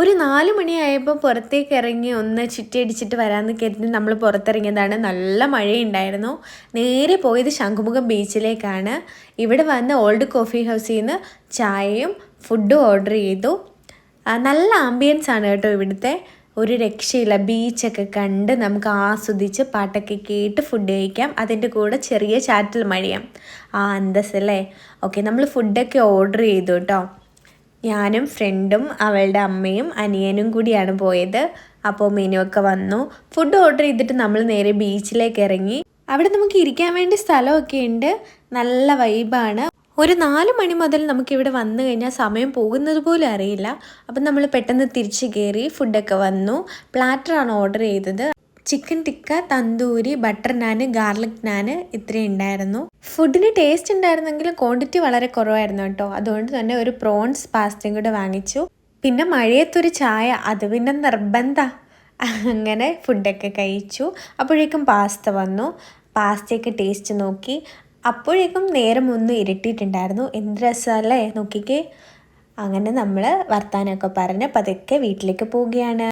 ഒരു നാല് മണിയായപ്പോൾ പുറത്തേക്ക് ഇറങ്ങി ഒന്ന് ചുറ്റിയടിച്ചിട്ട് വരാമെന്ന് കരുതി നമ്മൾ പുറത്തിറങ്ങിയതാണ്. നല്ല മഴയുണ്ടായിരുന്നു. നേരെ പോയത് ശംഖുമുഖം ബീച്ചിലേക്കാണ്. ഇവിടെ വന്ന് ഓൾഡ് കോഫി ഹൗസിൽ നിന്ന് ചായയും ഫുഡും ഓർഡർ ചെയ്തു. നല്ല ആംബിയൻസ് ആണ് കേട്ടോ ഇവിടുത്തെ. ഒരു രക്ഷയില്ല. ബീച്ചൊക്കെ കണ്ട് നമുക്ക് ആസ്വദിച്ച് പാട്ടൊക്കെ കേട്ട് ഫുഡ് കഴിക്കാം. അതിന്റെ കൂടെ ചെറിയ ചാറ്റൽ മഴയാം ആ അന്തസ്സല്ലേ? ഓക്കെ നമ്മൾ ഫുഡൊക്കെ ഓർഡർ ചെയ്തു കേട്ടോ. ഞാനും ഫ്രണ്ടും അവളുടെ അമ്മയും അനിയനും കൂടിയാണ് പോയത്. അപ്പോൾ മെനു ഒക്കെ വന്നു. ഫുഡ് ഓർഡർ ചെയ്തിട്ട് നമ്മൾ നേരെ ബീച്ചിലേക്ക് ഇറങ്ങി. അവിടെ നമുക്ക് ഇരിക്കാൻ വേണ്ടി സ്ഥലമൊക്കെ ഉണ്ട്. നല്ല വൈബാണ് ഒരു നാല് മണി മുതൽ നമുക്കിവിടെ വന്നു കഴിഞ്ഞാൽ സമയം പോകുന്നത് പോലും അറിയില്ല. അപ്പം നമ്മൾ പെട്ടെന്ന് തിരിച്ച് കയറി ഫുഡൊക്കെ വന്നു. പ്ലാറ്ററാണ് ഓർഡർ ചെയ്തത്. Chicken tikka tandoori butter naan garlic naan ഇത്രയും ഉണ്ടായിരുന്നു. ഫുഡിന് ടേസ്റ്റ് ഉണ്ടായിരുന്നെങ്കിലും ക്വാണ്ടിറ്റി വളരെ കുറവായിരുന്നു കേട്ടോ. അതുകൊണ്ട് തന്നെ ഒരു പ്രോൺസ് പാസ്റ്റയും കൂടെ വാങ്ങിച്ചു. പിന്നെ മഴയത്തൊരു ചായ അത് പിന്നെ നിർബന്ധ. അങ്ങനെ ഫുഡൊക്കെ കഴിച്ചു. അപ്പോഴേക്കും പാസ്ത വന്നു. പാസ്തയൊക്കെ ടേസ്റ്റ് നോക്കി. അപ്പോഴേക്കും നേരം ഒന്ന് ഇരട്ടിയിട്ടുണ്ടായിരുന്നു. എന്ത് രസമല്ലേ നോക്കിക്കേ. അങ്ങനെ നമ്മൾ വർത്താനമൊക്കെ പറഞ്ഞ് പതുക്കെ വീട്ടിലേക്ക് പോവുകയാണ്.